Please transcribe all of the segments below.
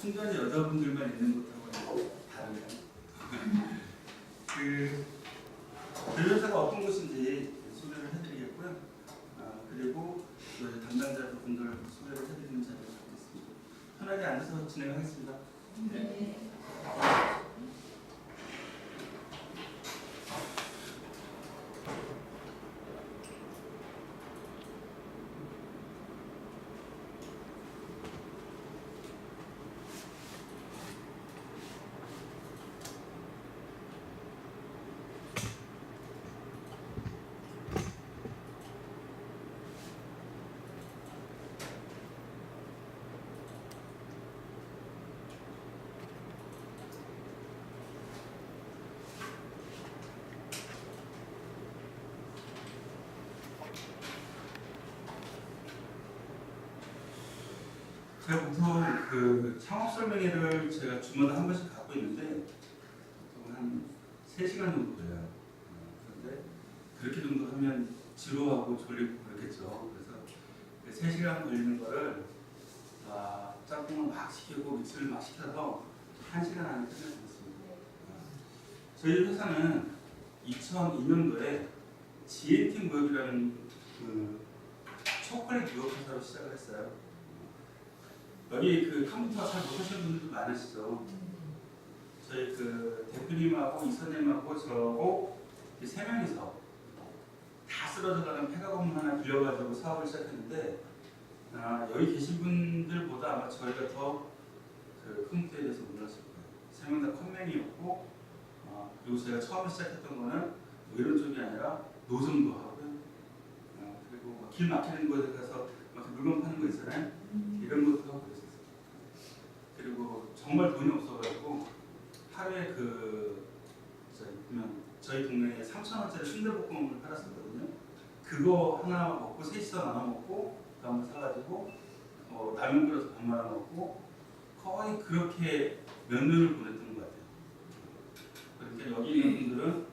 순간에 여자분들만 있는 곳하고 다르네요. 그 변호사가 어떤 곳인지 소개를 해드리겠고요. 아, 그리고 그 담당자 분들 소개를 해드리는 자리를 갖겠습니다. 편하게 앉아서 진행하겠습니다. 제가 보통 그 창업 설명회를 제가 주마다 한 번씩 갖고 있는데 보통 한 3시간 정도 걸려요. 어, 그런데 그렇게 정도 하면 지루하고 졸리고 그렇겠죠. 그래서 그 3시간 걸리는 거를 아, 짝꿍을 막 시키고 믹스를 막 시켜서 1시간 안에 수 있습니다. 어, 저희 회사는 2002년도에 GNT 무역이라는 그 초콜릿 무역 회사로 시작을 했어요. 여기 그 컴퓨터 잘 못하시는 분들도 많으시죠. 저희 그 대표님하고 이사님하고 저하고 이세 명이서 다 쓰러져가는 폐가 건물 하나 빌려가지고 사업을 시작했는데 아, 여기 계신 분들보다 아마 저희가 더그 컴퓨터에 대해서 몰랐을 거예요. 세 명 다 컴맹이었고 아, 그리고 제가 처음에 시작했던 거는 뭐 이런 쪽이 아니라 노점도 하고요. 아, 그리고 막길 막히는 곳에 가서 막 물건 파는 거 있잖아요. 이런 것도 하고 정말 돈이 없어가지고 하루에 그 저희 저희 동네에 3천 원짜리 순대볶음을 팔았었거든요. 그거 하나 먹고 셋이서 나눠 먹고 그다음에 사가지고 어, 라면 끓여서 밥 말아 먹고 거의 그렇게 몇 년을 보냈던 것 같아요. 그러니까 여기 있는 분들은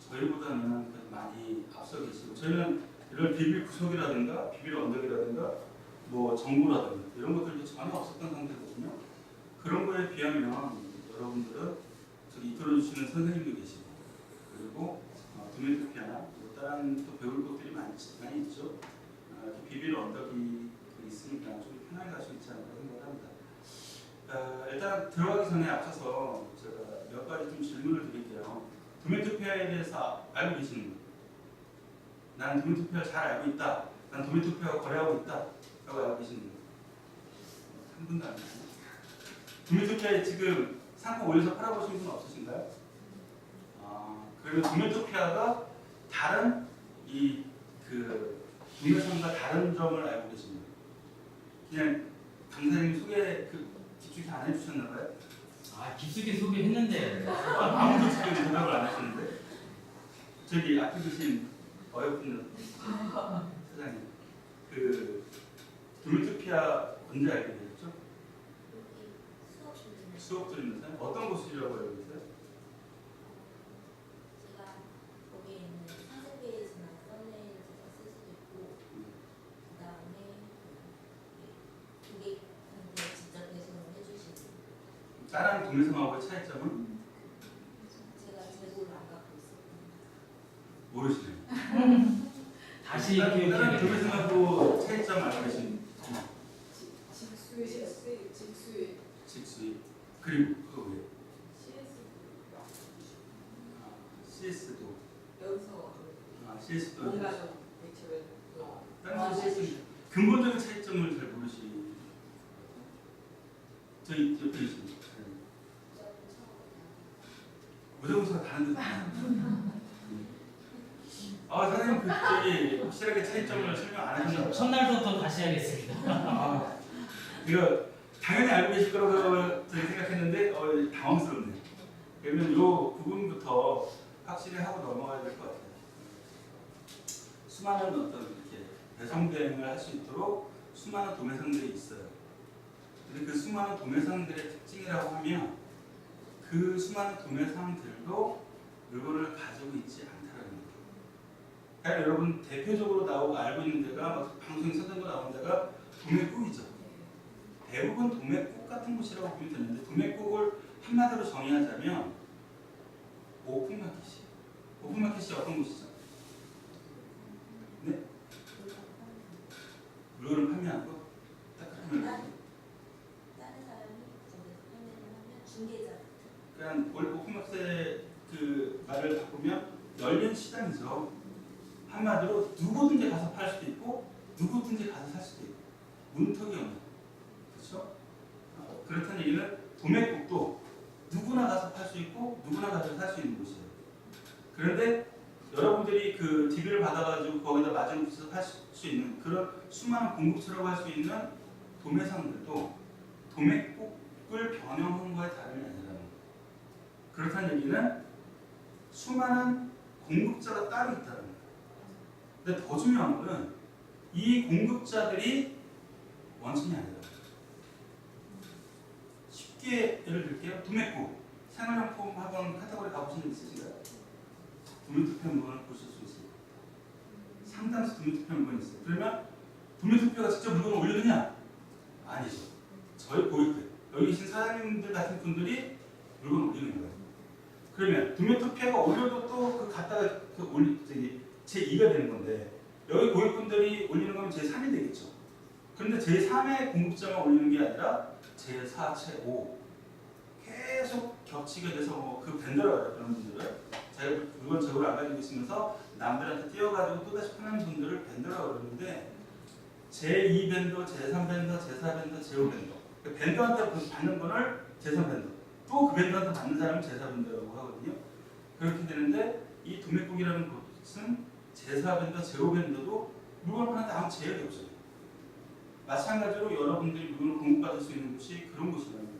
저희보다는 많이 앞서 계시고 저희는 이런 비빌 구석이라든가 비빌 언덕이라든가 뭐 정보라든가 이런 것들이 전혀 없었던 상태거든요. 그런 거에 비하면 여러분들은 저기 이끌어주시는 선생님도 계시고 그리고 어, 도메토피아나 뭐 다른 또 배울 것들이 많, 많이 있죠. 어, 비빌 언덕이 있으니까 좀 편하게 갈 수 있지 않을까 생각합니다. 어, 일단 들어가기 전에 앞서서 제가 몇 가지 좀 질문을 드릴게요. 도메토피아에 대해서 알고 계시는 분? 난 도메토피아 잘 알고 있다. 난 도메토피아와 거래하고 있다. 라고 알고 계시는 분? 한 분도 안 계시나요? 도메토피아에 지금 상품 올려서 팔아보신 분 없으신가요? 아, 그리고 도메토피아가 다른 이그 동네상과 다른 점을 알고 계십니다. 그냥 강사님 소개 그 깊숙이 안 해주셨나 봐요? 아 깊숙이 소개했는데 아, 아무도 지금 대답을 안 하시는데 저기 앞에 계신 어여쁜 사장님 그 도메토피아 언제 알게 되셨죠? 들으면서 어떤 곳이라고 알고 계세요? 제가 거기에 있는 상세 페이지나 썸네일을 제가 쓸 수도 있고 그 다음에 고객한테 직접 배송을 해주시고 다른 동네상하고의 차이점은 제가 제보를 안 갖고 있었거든요. 모르시네요. 다시 다른 기억해 동네상하고 차이점 알고 계신 직수의 직수의 직수의 직수이 그리고 그거 왜? CS 아, CS도 연서 아, CS도 뭔가 좀 액체를 다른 데 CS 근본적인 차이점을 잘 모르시. 저희 옆에 계신 처음 무정부가 다른 데. 아 사장님 그 저기 확실하게 차이점을 설명 안 하셨나? 첫날부터 다시 하겠습니다. 아 이거 당연히 알고 계실 거라고 저희 생각했는데 어, 당황스럽네요. 그러면 요 부분부터 확실히 하고 넘어가야 될 것 같아요. 수많은 어떤 이렇게 배송 대행을 할 수 있도록 수많은 도매상들이 있어요. 근데 그 수많은 도매상들의 특징이라고 하면 그 수많은 도매상들도 물건을 가지고 있지 않다는 거예요. 가장 여러분 대표적으로 나오고 알고 있는 데가 막 방송에 서던 거 나오는 데가 도매국이죠. 대부분 도매국 같은 곳이라고 보면 되는데 도매국을 한마디로 정의하자면 오픈마켓이 오픈마켓이 어떤 곳이죠? 네? 물건을 판매하는 거? 딱 그러면 다른 사람이 판매를 하면 중개자 올 오픈마켓의 그 말을 바꾸면 열린 시장이죠. 한마디로 누구든지 가서 팔 수도 있고 누구든지 가서 살 수도 있고 문턱이 없는 그렇죠? 어, 그렇다는 얘기는 도매국도 누구나 가서 팔 수 있고 누구나 가서 살 수 있는 곳이에요. 그런데 여러분들이 그 DB를 받아가지고 거기다 곳에서 팔수 있는 그런 수많은 공급처라고 할 수 있는 도매상들도 도매국을 변형한 거에 다름이 아니라는. 그렇다는 얘기는 수많은 공급자가 따로 있다는 거예요. 근데 더 중요한 거는 이 공급자들이 원천이 아니다. 쉽게 예를 들게요. 도매국 생활용품 학원 카테고리 가보신 적 있으신가요? 도매투표 물건을 보실 수 있어요. 상당수 도매투표 물건이 있어요. 그러면 도매투표가 직접 물건을 올려주냐? 아니죠. 저희 고객들 여기 계신 사장님들 같은 분들이 물건을 올리는 거예요. 그러면 도매투표가 올려도 또 그 갖다가 그 올리 저기 제 2가 되는 건데 여기 고객분들이 올리는 거면 제 3이 되겠죠. 그런데 제 3의 공급자만 올리는 게 아니라 제 4, 제 5 계속 겹치게 돼서 뭐그 벤더라고 해요 그런 분들을 물건 재고를 안 가지고 있으면서 남들한테 띄워가지고 또다시 파는 분들을 벤더라고 그러는데 제2 벤더, 제3 벤더, 제4 벤더, 제5 벤더. 그 벤더한테 받는 거를 제3 벤더. 또 그 벤더한테 받는 사람은 제4 벤더라고 하거든요. 그렇게 되는데 이 도매국이라는 곳은 제4 벤더, 제5 벤더도 물건을 파는데 아무 제약이 없어요. 마찬가지로 여러분들이 물건을 공급받을 수 있는 곳이 그런 곳이라는 거예요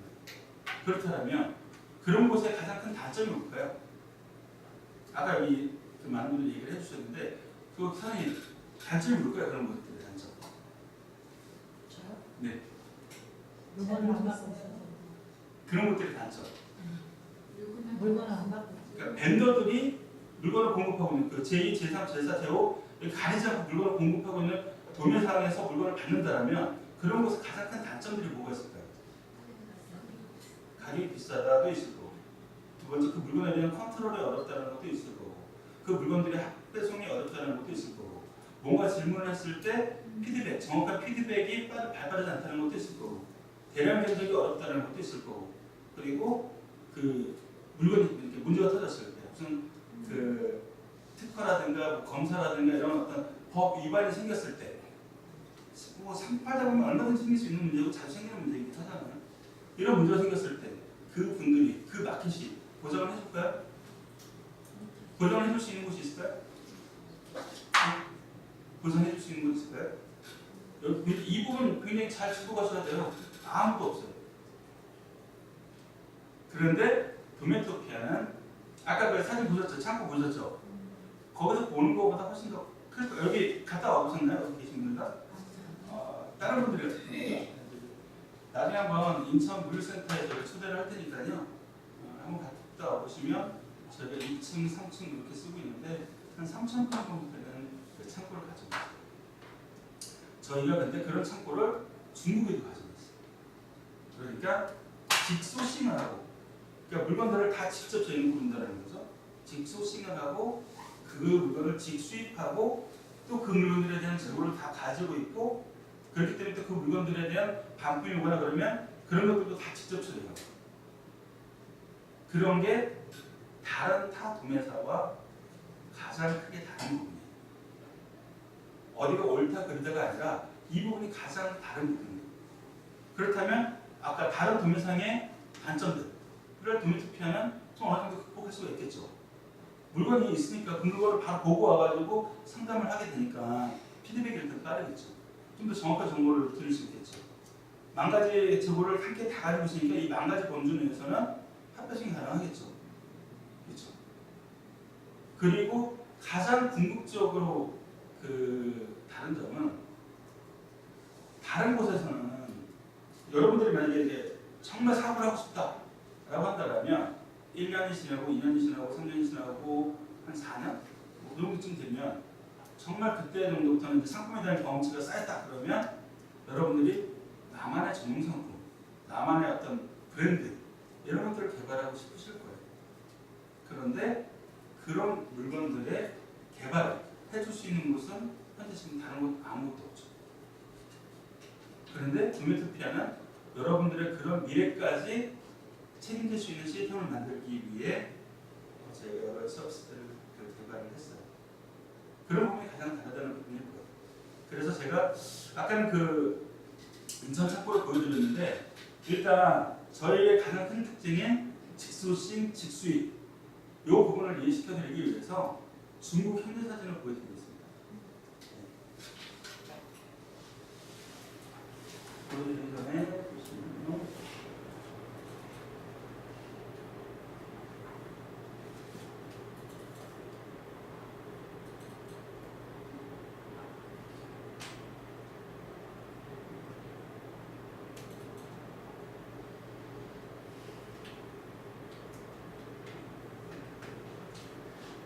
그렇다면 그런 곳의 가장 큰 단점이 뭘까요? 아까 그 많은 분들이 얘기를 해주셨는데 그 사장님 단점이 뭘까요? 그런 것들의 단점 저요? 네 물건을 안 갖고 있어서 그런 것들의 단점 물건을 안 있어서 그러니까 벤더들이 물건을 공급하고 있는 그 제2, 제3, 제4, 제5 이렇게 가리지 않고 물건을 공급하고 있는 도매상에서 물건을 받는다면 그런 곳에 가장 큰 단점들이 뭐가 있을까요? 가격이 비싸다도 있을 두 번째 그 물건에 대한 컨트롤이 어렵다는 것도 있을 거고 그 물건들의 합배송이 어렵다는 것도 있을 거고 뭔가 질문을 했을 때 피드백 정확한 피드백이 빠르, 발빠르지 않다는 것도 있을 거고 대량 견적이 어렵다는 것도 있을 거고 그리고 그 물건이 이렇게 문제가 터졌을 때 무슨 그 특허라든가 뭐 검사라든가 이런 어떤 법 위반이 생겼을 때뭐 상팔다 보면 얼마든지 생길 수 있는 문제고 자주 생기는 문제이긴 하잖아요. 이런 문제가 생겼을 때 그 분들이 그 마켓이? 보장을 해줄 수 있는 곳이 있을까요? 네? 보장해줄 수 있는 곳이 있을까요? 이 부분 굉장히 잘 짚고 가셔야 돼요. 아무도 없어요. 그런데 도메토피아는 아까 그 사진 보셨죠? 창고 보셨죠? 거기서 보는 것보다 훨씬 더 그러니까 여기 갔다 와보셨나요? 여기 계신 분들 다? 어, 다른 분들이 같은데 나중에 한번 인천 물류센터에 저를 초대를 할 테니까요. 어, 한번 갔다 와보시면 저희가 2층, 3층 이렇게 쓰고 있는데 한 3천 평 정도 되는 그 창고를 가지고 있어요. 저희가 근데 그런 창고를 중국에도 가지고 있어요. 그러니까 직소싱을 하고 그러니까 물건들을 다 직접 저희는 고른다는 거죠. 직소싱을 하고 그 물건을 직수입하고 또 그 물건들에 대한 재고를 다 가지고 있고 그렇기 때문에 또 그 물건들에 대한 반품이 오거나 그러면 그런 것들도 다 직접 처리하고 그런 게 다른 타 도매사와 가장 크게 다른 부분이에요. 어디가 옳다 그르다가 아니라 이 부분이 가장 다른 부분이에요. 그렇다면 아까 다른 도매상의 단점들을 도매투피아는 좀 어느 정도 극복할 수가 있겠죠. 물건이 있으니까 그 물건을 바로 보고 와가지고 상담을 하게 되니까 피드백이 일단 빠르겠죠. 좀 더 정확한 정보를 드릴 수 있겠죠. 만 가지 정보를 함께 다 가지고 있으니까 이 만 가지 범주 내에서는 합배송이 가능하겠죠. 그리고 가장 궁극적으로 그 다른 점은 다른 곳에서는 여러분들이 만약에 이제 정말 사업을 하고 싶다라고 한다면 1년이 지나고 2년이 지나고 3년이 지나고 한 4년 뭐 그 정도쯤 되면 정말 그때 정도부터는 상품에 대한 경험치가 쌓였다 그러면 여러분들이 나만의 전문 상품, 나만의 어떤 브랜드 이런 것들을 개발하고 싶으실 거예요. 그런데 그런 물건들의 개발을 해줄 수 있는 곳은 현재 지금 다른 곳 아무것도 없죠. 그런데 구메토피아는 여러분들의 그런 미래까지 책임질 수 있는 시스템을 만들기 위해 제가 여러 서비스들을 그 개발을 했어요. 그런 부분이 가장 다르다는 부분이 보여요. 그래서 제가 아까는 그 인천 착보를 보여드렸는데 일단 저희의 가장 큰 특징인 직수심, 직수입 이 부분을 이해시켜드리기 위해서 중국 현대 사진을 보여드리겠습니다. 보여드리기 전에 보시면요.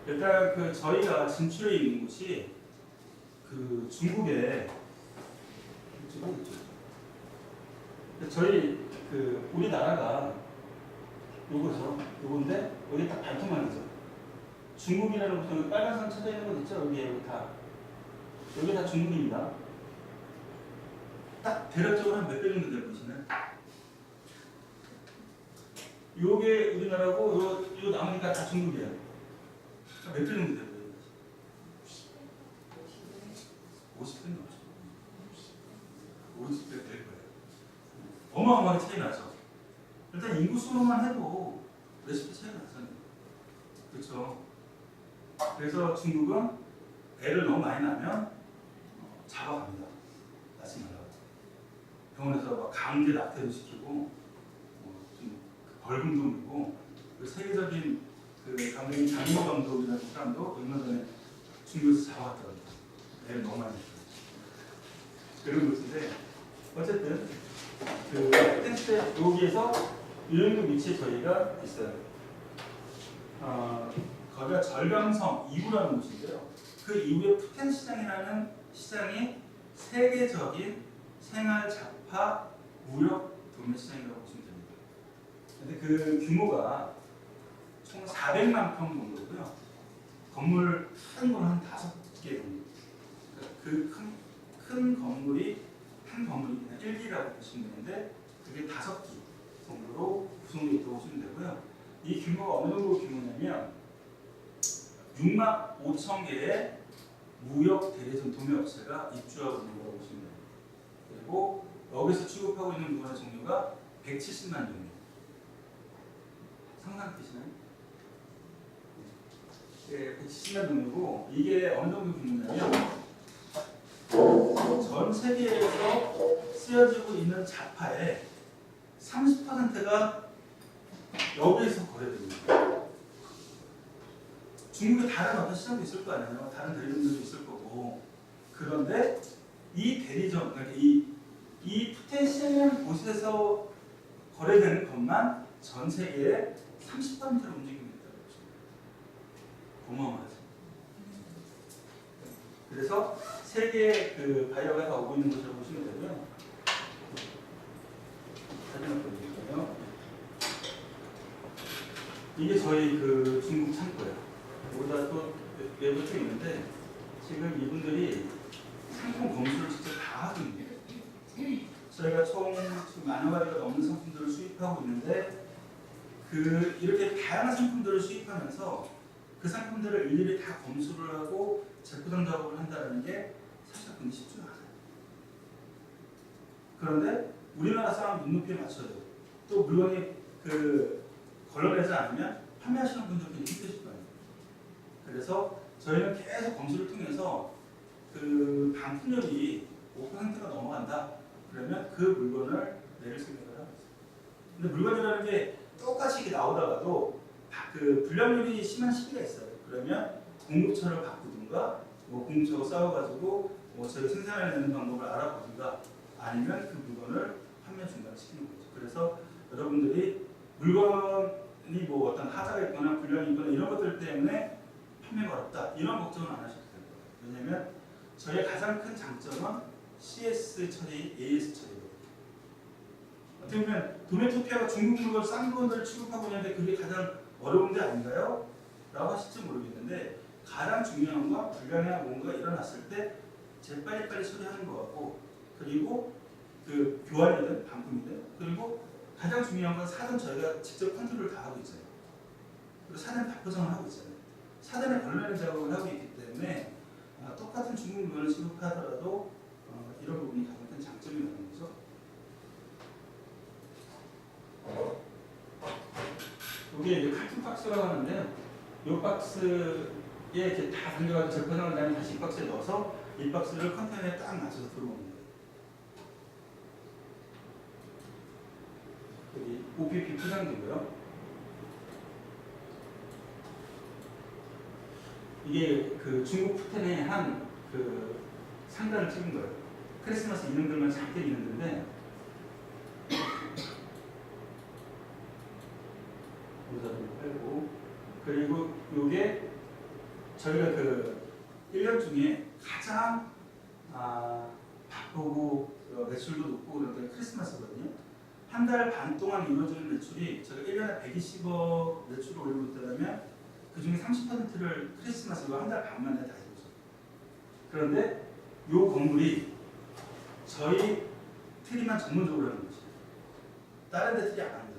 일단 그 저희가 진출해 있는 곳이 그 이쪽. 저희 그 우리나라가 요거죠. 요건데 여기 딱 발톱만 있죠. 중국이라는 곳 여기 빨간 선 쳐져 있는 곳 있죠. 여기 여기 다 여기 다 중국입니다. 딱 대략적으로 한 몇 배 정도 될 보시나요? 요게 우리나라고 요, 요 나머지가 다 중국이에요. 몇배 정도 돼요? 50배는 없죠. 50배 될 거예요. 어마어마하게 차이 나죠. 일단 인구수로만 해도 레시피 차이가 나잖아요. 그렇죠. 그래서 중국은 배를 너무 많이 나면 어, 잡아갑니다. 낳지 말라고. 병원에서 막 강제 낙태도 시키고 어, 좀 벌금도 물고 그 세계적인 그 감독인 장모 감독이라는 사람도 얼마 전에 중국에서 잡아왔더라고요. 배를 너무 많이 했어요. 그런 것인데 어쨌든 그 텐트 여기에서 이 정도 위치에 저희가 있어요. 어, 거기가 절강성 2구라는 곳인데요. 그 이후에 푸텐 시장이라는 시장이 세계적인 생활 잡화 무역 도매 시장이라고 보시면 됩니다. 근데 그 규모가 총 400만 평 정도고요. 건물 큰 건한 다섯 개 정도. 그큰 큰 건물이 한 건물이 그냥 1기라고 보시면 되는데 그게 다섯 기 정도로 구성되어 있다고 보시면 되고요. 이 규모가 어느 정도 규모냐면 6만 5천 개의 무역 대리점 도매 업체가 입주하고 있는 거라고 보시면 돼요. 그리고 여기서 취급하고 있는 물건의 종류가 170만 종류. 상상되시나요? 네, 170만 종류고 이게 어느 정도 규모냐면 전 세계에서 쓰여지고 있는 자파의 30%가 여기에서 거래됩니다. 중국에 다른 어떤 시장도 있을 거 아니에요. 다른 대리점들도 있을 거고. 그런데 이 대리점, 그러니까 이, 이 푸텐시한 곳에서 거래되는 것만 전 세계의 30%를 움직이고 있다고 보시면 돼요. 어마어마하죠. 그래서 세계 그 바이어가 다 오고 있는 것이라고 보시면 되고요. 사진을 보여드릴까요? 이게 저희 그 중국 창고예요. 여기다 또 외부 쭉 있는데 지금 이분들이 상품 검수를 직접 다 하고 있는 거예요. 저희가 총 지금 만여 가지가 넘는 상품들을 수입하고 있는데 그 이렇게 다양한 상품들을 수입하면서 그 상품들을 일일이 다 검수를 하고 재포장 작업을 한다는 게 사실 그게 쉽지가 않아요. 그런데 우리나라 사람 눈높이에 맞춰요. 또 물건이 그 걸러내지 않으면 판매하시는 분들도 힘드실 거예요. 그래서 저희는 계속 검수를 통해서 그 반품률이 5%가 넘어간다. 그러면 그 물건을 내릴 생각을 하고 있어요. 근데 물건이라는 게 똑같이 나오다가도 바- 그 불량률이 심한 시기가 있어요. 그러면 공급처를 바꾸든가 뭐 공급처하고 싸워가지고 뭐 저희 생산해내는 방법을 알아보든가 아니면 그 물건을 판매 중단시키는 거죠. 그래서 여러분들이 물건이 뭐 어떤 하자가 있거나 불량이 있거나 이런 것들 때문에 판매가 어렵다 이런 걱정은 안 하셔도 될 거예요. 왜냐면 저의 가장 큰 장점은 CS 처리, AS 처리거든요. 어떻게 보면 도메토피아가 중국 물건 싼 물건들을 취급하고 있는데 그게 가장 어려운 데 아닌가요? 라고 하실지 모르겠는데 가장 중요한 건 불량이나 뭔가 일어났을 때 재빨리빨리 처리하는 것 같고 그리고 그 교환이든 반품이든 그리고 가장 중요한 건 사전 저희가 직접 컨트롤을 다 하고 있잖아요. 그리고 사전 다 포장을 하고 있잖아요. 사전에 걸러내 작업을 하고 있기 때문에 아, 똑같은 중국 물건을 취급하더라도 어, 이런 부분이 가장 큰 장점이라는 거죠. 이게 이제 칼튼 박스라고 하는데요. 이 박스에 이렇게 다 담겨가지고 재포장을 다음에 다시 이 박스에 넣어서 이 박스를 컨테이너에 딱 맞춰서 들어옵니다. 여기 OPP 포장지고요. 이게 그 중국 푸텐의 한 그 상단을 찍은 거예요. 크리스마스 인형들만 작게 있는데 빼고 그리고 요게 저희가 그 1년 중에 가장 아, 바쁘고 어, 매출도 높고 그런 게 크리스마스거든요. 한 달 반 동안 이루어지는 매출이 저희가 1년에 120억 매출을 올리고 있다면 그 중에 30%를 크리스마스로 한 달 반 만에 다 이루어져요. 그런데 요 건물이 저희 트리만 전문적으로 하는 것이에요. 다른 데 트리 안.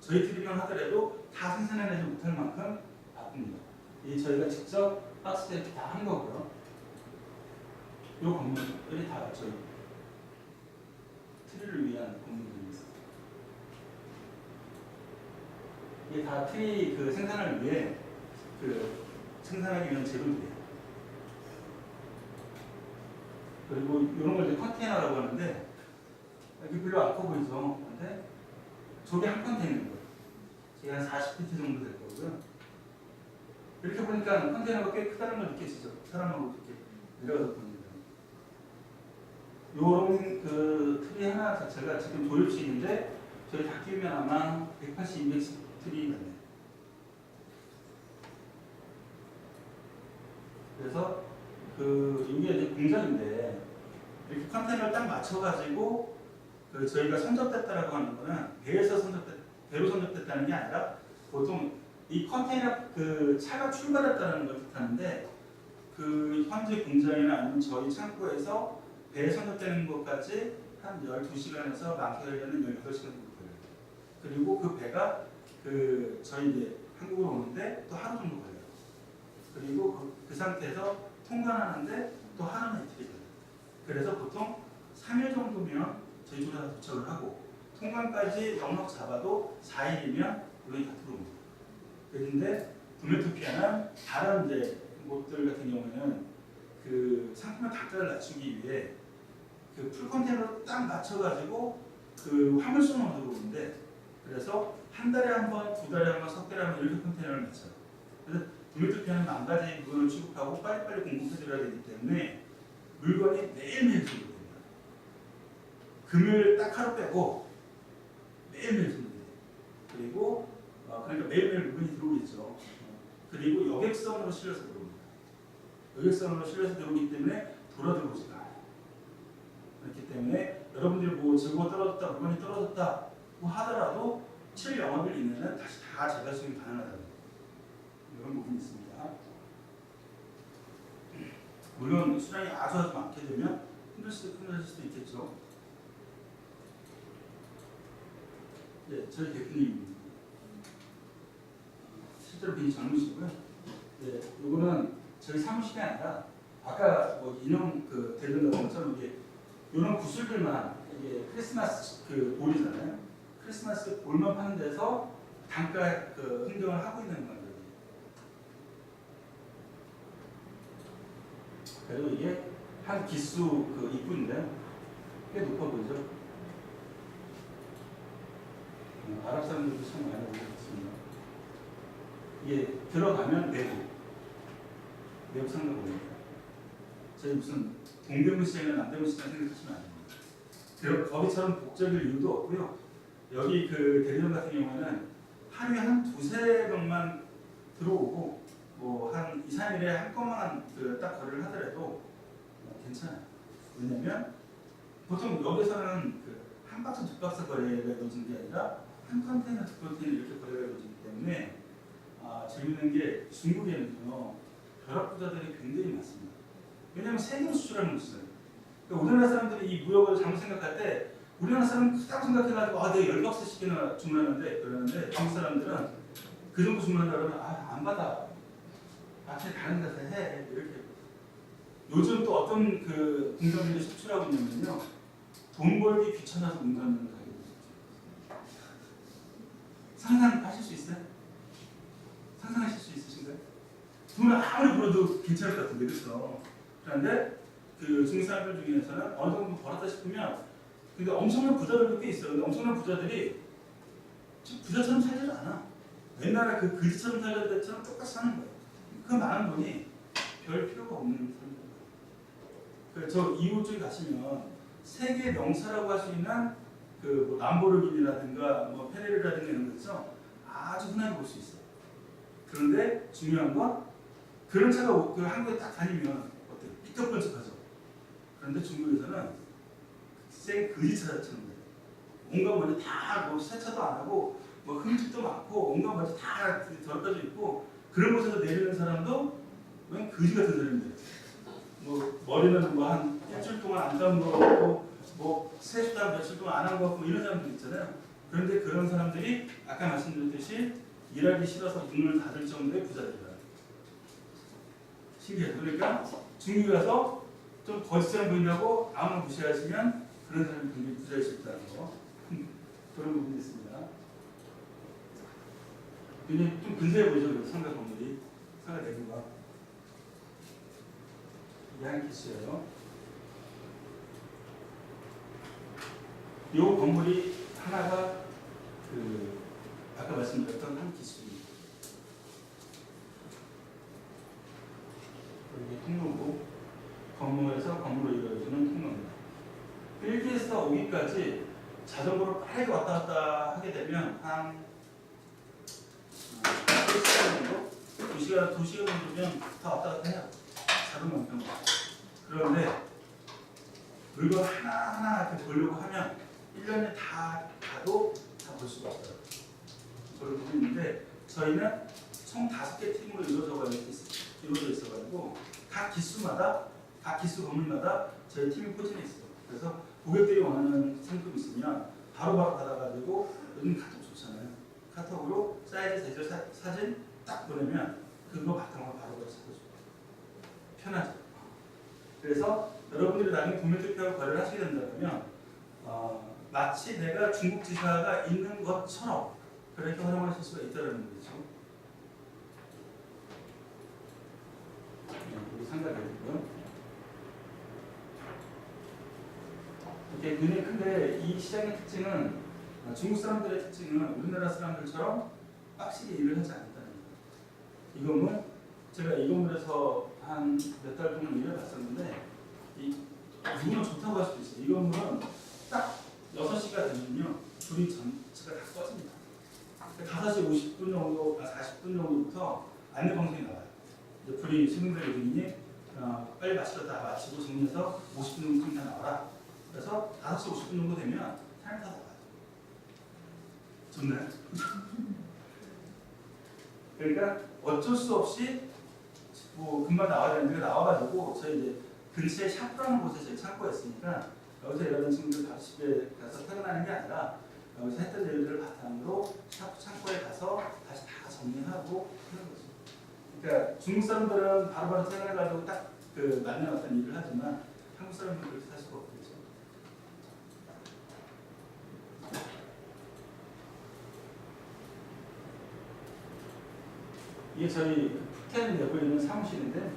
저희 트리만 하더라도 다 생산해내지 못할 만큼 바쁩니다. 이 저희가 직접 박스에 이렇게 다 한 거고요. 요 건물이 다 저희 트리를 위한 건물들입니다. 이게 다 트리 그 생산을 위해 그 생산하기 위한 재료들이에요. 그리고 이런 걸 이제 컨테이너라고 하는데 여기 별로 안커 보이죠? 근데 저게 한 컨테이너인 거예요. 이게 한 40피트 정도 될 거고요. 이렇게 보니까 컨테이너가 꽤 크다는 걸 느끼시죠? 사람하고 이렇게 내려가서 보니까. 요런 그 트리 하나 자체가 지금 조립식인데 저희 다 끼우면 아마 180, 200 트리 같네요. 그래서 그 이게 이제 공장인데 이렇게 컨테이너를 딱 맞춰가지고 그 저희가 선접됐다라고 하는 거는 배에서 선접됐 배로 선접됐다는 게 아니라 보통 이 컨테이너 그 차가 출발했다는 걸 뜻하는데 그 현재 공장이나 아니면 저희 창고에서 배에 선접되는 것까지 한 12시간에서 많게 걸리는 18시간 정도 걸려요. 그리고 그 배가 그 저희 이제 한국으로 오는데 또 하루 정도 걸려요. 그리고 그, 그 상태에서 통관하는데 또 하루는 이틀이 걸려요. 그래서 보통 3일 정도면 다 도착을 하고 통관까지 넉넉 잡아도 4일이면 물건이 다 들어옵니다. 그런데 도메토피아는 다른 이제 곳들 같은 경우에는 그 상품의 단가를 낮추기 위해 그 풀 컨테이너로 딱 맞춰가지고 그 화물선으로 들어오는데 그래서 한 달에 한 번, 두 달에 한 번, 석 달에 한 번 이렇게 컨테이너를 맞춰요. 그래서 도메토피아는 만 가지 물건을 취급하고 빨리빨리 공급해드려야 되기 때문에 물건이 매일매일 들어옵니다. 금요일 딱 하루 빼고 매일매일 들어옵니다. 그리고 어, 그러니까 매일매일 물건이 들어오겠죠. 어, 그리고 여객선으로 실려서 들어옵니다. 여객선으로 실려서 들어오기 때문에 돌아 들어오지가 않아요. 그렇기 때문에 여러분들이 뭐 재고가 떨어졌다, 물건이 떨어졌다고 하더라도 7 영업일 이내는 다시 다 재발송이 가능하다는 이런 부분이 있습니다. 물론 수량이 아주 아주 많게 되면 힘들 수도 힘들 수도 있겠죠. 네, 저희 대표님 실제로 굉장히 젊으시고요. 네, 이거는 저희 사무실이 아니라 아까 뭐 인형 그 같은 것처럼 이게 이런 구슬들만 이게 크리스마스 그 볼이잖아요. 크리스마스 볼만 파는 데서 단가 그 흥정을 하고 있는 거예요. 그리고 이게 한 기수 그 입구인데요. 꽤 높아 보이죠? 음, 아랍 사람들도 참 많이 오고 있습니다. 이게 들어가면 내부, 내부 상가 보입니다. 저희 무슨 동대문 시장이나 남대문 시장 생각하시면 안 됩니다. 그 거기처럼 복잡일 이유도 없고요. 여기 그 대리점 같은 경우에는 하루에 한 두세 명만 들어오고 뭐 한 2, 3일에 한 건만 그 딱 거래를 하더라도 어, 괜찮아요. 왜냐면 보통 여기서는 그 한 박스 두 박스 거래가 이루어지는 게 아니라 한 컨테이너 두 컨테이너 이렇게 거래가 이루어지기 때문에 아, 재밌는 게 중국에는요 벼락 부자들이 굉장히 많습니다. 왜냐면 세금 수출하는 거잖아요. 그러니까 우리나라 사람들이 이 무역을 잘못 생각할 때 우리나라 사람 딱 생각해가지고 아 내가 열 박스씩이나 주문하는데 그러는데 중국 사람들은 그 정도 주문한다 그러면 아 안 받아. 앞에 다른 데서 해 이렇게. 요즘 또 어떤 그 공장들이 수출하고 있냐면요 돈 벌기 귀찮아서 가게. 상상하실 수 있어요? 상상하실 수 있으신가요? 돈을 아무리 벌어도 괜찮을 것 같은데 그렇죠? 그런데 그 중국 사람들 중에서는 어느 정도 벌었다 싶으면 근데 엄청난 부자들도 꽤 있어요. 근데 엄청난 부자들이 지금 부자처럼 살지를 않아. 옛날에 그 그지처럼 살던 때처럼 똑같이 사는 거예요. 그 많은 돈이 별 필요가 없는 사람들. 그저 이웃 쪽에 가시면 세계 명사라고 할 수 있는 그뭐 람보르기니라든가 뭐 페레르라든가 이런 거 있죠. 아주 흔하게 볼 수 있어요. 그런데 중요한 건 그런 차가 그 한국에 딱 다니면 어때요? 삐쩍번쩍하죠. 그런데 중국에서는 생 거지차처럼 돼요. 온갖 먼지 다뭐 세차도 안 하고 뭐 흠집도 많고 온갖 먼지 다 덜어져 있고 그런 곳에서 내리는 사람도 웬 거지 같은 사람인데 뭐 머리는 뭐 한 일주일 동안 안 감은 거 같고 뭐 세수도 한 며칠 동안 안한거 같고 뭐 이런 사람들 있잖아요. 그런데 그런 사람들이 아까 말씀드렸듯이 일하기 싫어서 문을 닫을 정도의 부자들이다. 신기해요. 그러니까 중국에 가서 좀 거짓처럼 보인다고 아무나 무시하시면 그런 사람이 굉장히 부자일 수 있다는 거. 그런 부분이 있습니다. 굉장히 좀 근사해 보이죠, 그 상가 건물이. 상가 내부가. 양키스예요. 이 건물이 하나가 그 아까 말씀드렸던 한 기수입니다. 여기 통로고 건물에서 건물로 이루어지는 통로입니다. 1기에서 5기까지 자전거로 빠르게 왔다 갔다 하게 되면 한 3시간 정도? 2시간, 2시간 정도면 다 왔다 갔다 해요. 작은 만큼. 그런데 물건 하나하나 이렇게 보려고 하면 1년에 다 가도 다 볼 수가 없어요. 그런 부분이 있는데 저희는 총 5개 팀으로 이루어져 이루어져 있어가지고 각 기수마다 각 기수 건물마다 저희 팀이 포진해 있어요. 그래서 고객들이 원하는 상품 있으면 바로바로 받아가지고 요즘 카톡 좋잖아요. 카톡으로 사이즈, 제조, 사, 사진 딱 보내면 그거 바탕으로 바로바로 사줘요. 편하죠. 그래서 여러분들이 나중에 구매 투표하고 거래를 하시게 된다면 어, 마치 내가 중국 지사가 있는 것처럼 그렇게 활용하실 수가 있다는 거죠. 네, 우리 상가되고요. 이렇게 눈이 큰데 이 시장의 특징은 어, 중국 사람들의 특징은 우리나라 사람들처럼 빡시게 일을 하지 않는다는 거예요. 이 건물 제가 이 건물에서 한 몇 달 동안 일을 봤었는데 이 누구나 좋다고 할 수도 있어요. 이 건물은 딱 6시가 되면요 불이 전체가 다 꺼집니다. 5시 50분 정도, 아 40분 정도부터 안내 방송이 나와요. 이제 불이 시민들 요즘이 어, 빨리 마치다 다 마치고 정리해서 50분 정도 다 나와라. 그래서 5시 50분 정도 되면 사람이 다 나와요. 좋나요? 그러니까 어쩔 수 없이 뭐 금방 나와야 되는데 나와가지고 저희 이제 근처에 샤프라는 곳에 저희 창고가 있으니까 여기서 일하는 친구들 다시 집에 가서 퇴근하는 게 아니라 여기서 했던 일들을 바탕으로 창고에 가서 다시 다 정리하고 하는 거죠. 그러니까 중국 사람들은 바로바로 퇴근해가지고 딱 그 맞는 어떤 일을 하지만 한국 사람들은 그렇게 살 수가 없겠죠. 이게 저희 푸텐 내부에 있는 사무실인데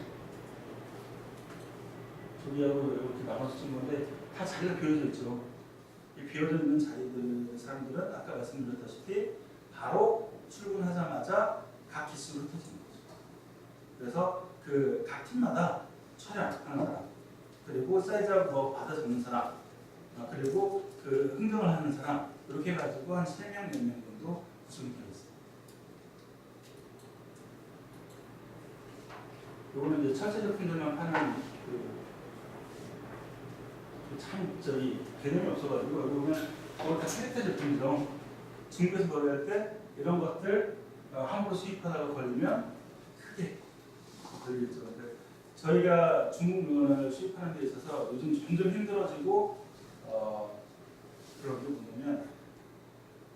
저기하고 이렇게 나눠서 찍은 건데 다 자리가 비어져 있죠. 이 비어져 있는 자리들 사람들은 아까 말씀드렸다시피 바로 출근하자마자 각 기수로 터지는 거죠. 그래서 그 각 팀마다 촬영하는 사람 그리고 사이즈업 뭐 받아 적는 사람 아, 그리고 그 흥정을 하는 사람 이렇게 해가지고 한 3명, 4명 정도 구성이 되어 있어요. 요거는 이제 철새 제품들만 파는 그, 그 참 저기 개념이 없어가지고 이거 다 캐릭터 제품이죠. 중국에서 거래할 때 이런 것들 어, 함부로 수입하다가 걸리면 크게 걸리겠죠. 근데 저희가 중국 물건을 수입하는 데 있어서 요즘 점점 힘들어지고 어, 그런 게 뭐냐면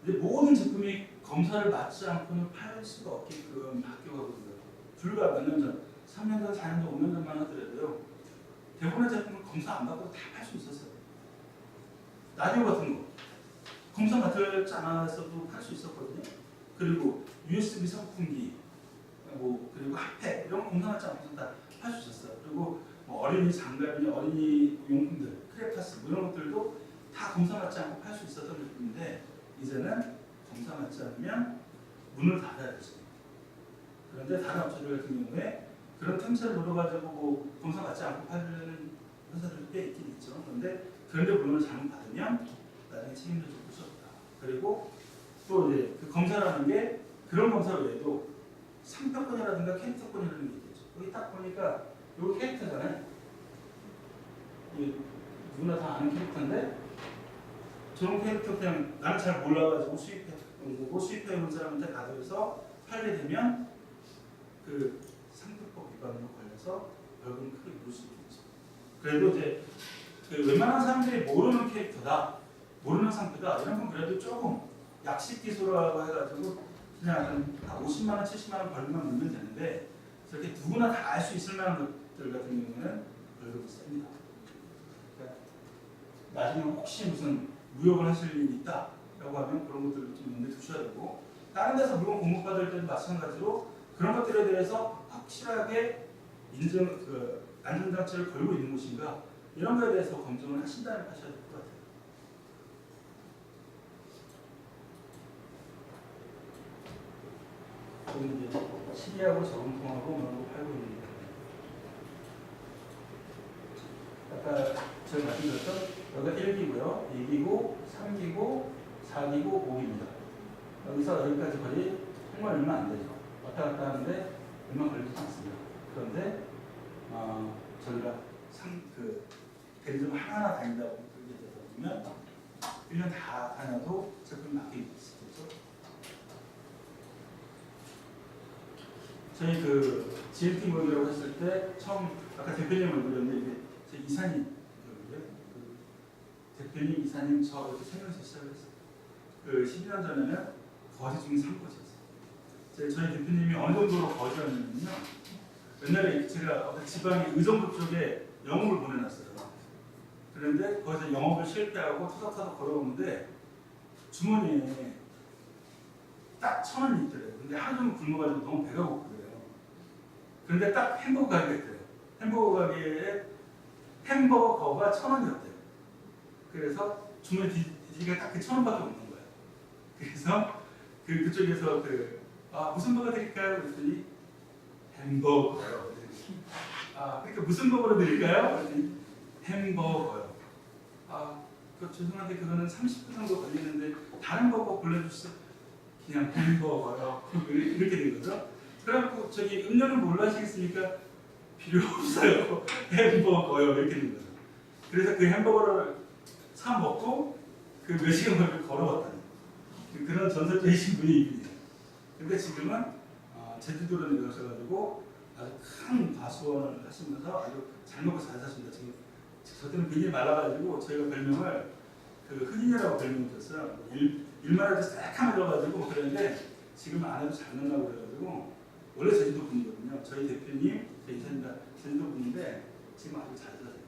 이제 모든 제품이 검사를 받지 않고는 팔 수가 없게끔 바뀌어가거든요. 불과 몇 년 전, 3년 전, 4년 전, 5년 전만 하더라도요. 대부분의 제품을 검사 안 받고 다 팔 수 있었어요. 라디오 같은 거 검사 받지 않았어도 팔 수 있었거든요. 그리고 USB 선풍기, 뭐 그리고 핫팩 이런 거 검사 받지 않고도 다 팔 수 있었어요. 그리고 뭐 어린이 장갑이나 어린이 용품들, 크레파스 뭐 이런 것들도 다 검사 받지 않고 팔 수 있었던 제품인데 이제는 검사 받지 않으면 문을 닫아야 되죠. 그런데 다른 업체들 같은 경우에 그런 틈새를 노려가지고 뭐 검사 받지 않고 팔는 회사들이 꽤 있긴 있죠. 그런데 그런데 물건을 잘못 받으면 나중에 책임져 줄수 없다. 그리고 또 이제 그 검사라는 게 그런 검사 외에도 상표권이라든가 캐릭터권이라는 게 있겠죠. 여기 딱 보니까 여기 캐릭터잖아요. 이 누구나 다 아는 캐릭터인데 저런 캐릭터 그냥 나는 잘 몰라가지고 수입해 뭐 수입해 온 사람한테 가져서 팔게 되면 그 상표법 위반으로 걸려서 벌금 크게 물을 수 있겠죠. 그래도 이제 그 웬만한 사람들이 모르는 캐릭터다, 모르는 상표다 이런 건 그래도 조금 약식 기소라고 해가지고 그냥 한 50만 원, 70만 원 벌금만 물면 되는데 저렇게 누구나 다 알 수 있을 만한 것들 같은 경우는 벌금이 셉니다. 그러니까 나중에 혹시 무슨 무역을 하실 일이 있다라고 하면 그런 것들을 좀 염두에 두셔야 되고 다른 데서 물건 공급받을 때도 마찬가지로 그런 것들에 대해서 확실하게 인증 그 안전장치를 걸고 있는 곳인가 이런 거에 대해서 검증을 하신 다음에 하셔야 될 것 같아요. 저는 이제 시리하고 뭐 이런 거 팔고 있는 거예요. 아까 제가 말씀드렸던 여기가 1기고요, 2기고, 3기고, 4기고, 5기입니다. 여기서 여기까지 거리 정말 얼마 안 되죠. 왔다 갔다 하는데 얼마 걸리지 않습니다. 그런데 어, 저희가 상, 그 대리점 하나하나 다니다 보게 되다 보면 1년 다 다녀도 제품이 바뀌고 있겠죠. 저희 그 GLT 모델이라고 했을 때 처음 아까 대표님 얼굴이었는데 이게 제 이사님 얼굴이에요. 그 대표님, 이사님 저 이렇게 세 명이서 시작을 했어요. 그 12년 전에는 거지 중에 3거지였어요. 제 저희 대표님이 어느 정도로 거지였냐면요. 옛날에 제가 어떤 지방의 의정부 쪽에 영업을 보내놨어요. 그런데 거기서 영업을 실패하고 터덕터덕 걸어오는데 주머니에 딱 천 원이 있더래요. 근데 하루 종일 굶어가지고 너무 배가 고프대요. 그런데 딱 햄버거 가게가 있대요. 햄버거 가게에 햄버거가 천 원이었대요. 그래서 주머니 뒤지가 딱 그 천 원밖에 없는 거예요. 그래서 그 그쪽에서 그 아, 무슨 버거 드릴까요? 그랬더니 햄버거요. 아, 그러니까 무슨 버거로 드릴까요? 햄버거요. 아, 그 죄송한데 그거는 30분 정도 걸리는데 다른 버거 골라주세요. 그냥 햄버거요. 이렇게 된 거죠. 그래갖고 저기 음료는 뭘로 하시겠습니까? 필요 없어요. 햄버거요. 이렇게 된 거죠. 그래서 그 햄버거를 사 먹고 그 몇 시간 걸려 걸어왔다는 그- 그런 전설적이신 분이 이분이에요. 근데 지금은 어, 제주도로 내려가셔가지고 아주 큰 과수원을 하시면서 아주 잘 먹고 잘 사십니다. 지금 저 때는 굉장히 말라가지고 저희가 별명을 그 흑인이라고 별명을 줬어요. 일, 일만 해도 새카매 들어가지고 그랬는데 지금은 안 해도 잘 먹나고 그래가지고 원래 제주도 분이거든요. 저희 대표님, 저희 이사님 다 제주도 분인데 지금 아주 잘 사세요.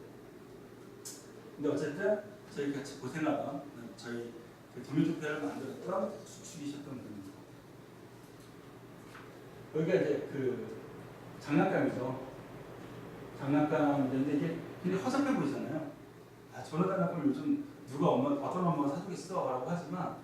근데 어쨌든 저희 같이 고생하던 저희 그 김유주표를 만들었던 수축이셨던 분입니다. 여기가 이제 그 장난감이죠. 장난감인데 이게 굉장히 허접해 보이잖아요. 아, 저런 장난감을 요즘 누가 엄마, 어떤 엄마가 사주겠어? 라고 하지만